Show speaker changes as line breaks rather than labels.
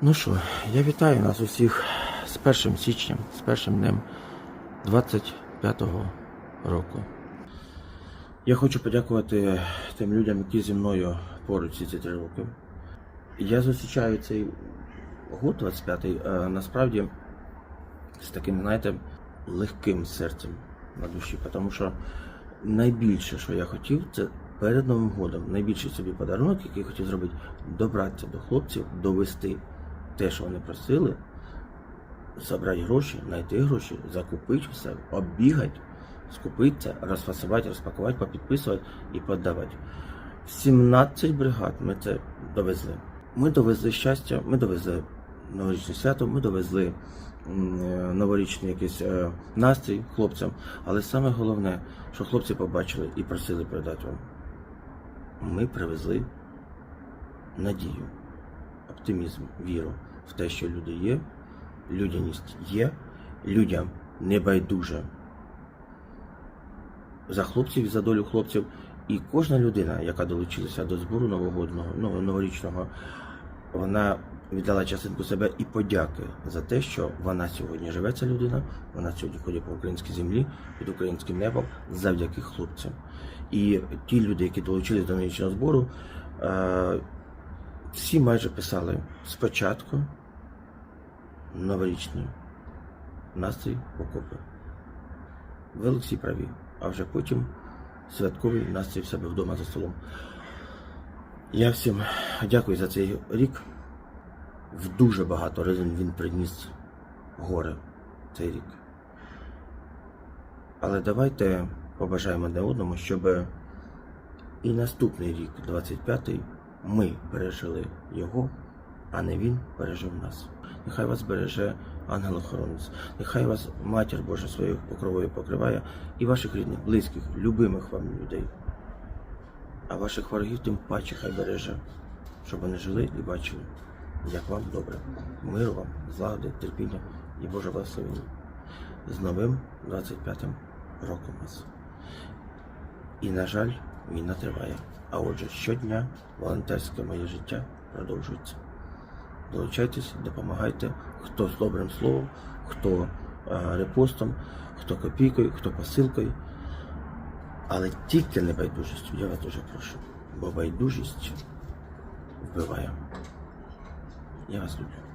Ну що, я вітаю нас усіх з 1 січням, з першим днем 25-го року. Я хочу подякувати тим людям, які зі мною поруч ці три роки. Я зустрічаю цей год 25-й е, насправді з таким, знаєте, легким серцем на душі, тому що найбільше, що я хотів, це перед Новим годом, найбільший собі подарунок, який хотів зробити, добратися до хлопців, довести те, що вони просили, забрати гроші, знайти гроші, закупити все, оббігати, скупитися, розфасувати, розпакувати, попідписувати і подавати. 17 бригад ми це довезли. Ми довезли щастя, ми довезли новорічне свято, ми довезли е, новорічний якийсь е, настрій хлопцям. Але саме головне, що хлопці побачили і просили передати вам. Ми привезли надію, оптимізм, віру в те, що люди є, людяність є, людям не байдуже за хлопців за долю хлопців. І кожна людина, яка долучилася до збору новогодного, новорічного, вона віддала частинку себе і подяки за те, що вона сьогодні живе, ця людина, вона сьогодні ходить по українській землі, під українським небом завдяки хлопцям. І ті люди, які долучились до новорічного збору, е, всі майже писали спочатку новорічний настрій окопи. Ви Олексій праві, а вже потім святковий настрій в себе вдома за столом. Я всім дякую за цей рік. В дуже багато разів він приніс горе цей рік. Але давайте побажаємо одне одному, щоб і наступний рік, 25-й, ми пережили його, а не він пережив нас. Нехай вас береже ангел-охоронець, нехай вас матір Божа своєю покровою покриває і ваших рідних, близьких, любимих вам людей. А ваших ворогів тим паче хай береже, щоб вони жили і бачили, як вам добре. Миру вам, злагоди, терпіння і Божого благословення. З новим 25-м роком вас. І, на жаль, війна триває. А отже, щодня волонтерське моє життя продовжується. Долучайтесь, допомагайте, хто з добрим словом, хто е, репостом, хто копійкою, хто посилкою. Але тільки не байдужістю, я вас дуже прошу. Бо байдужість вбиває. Я вас люблю.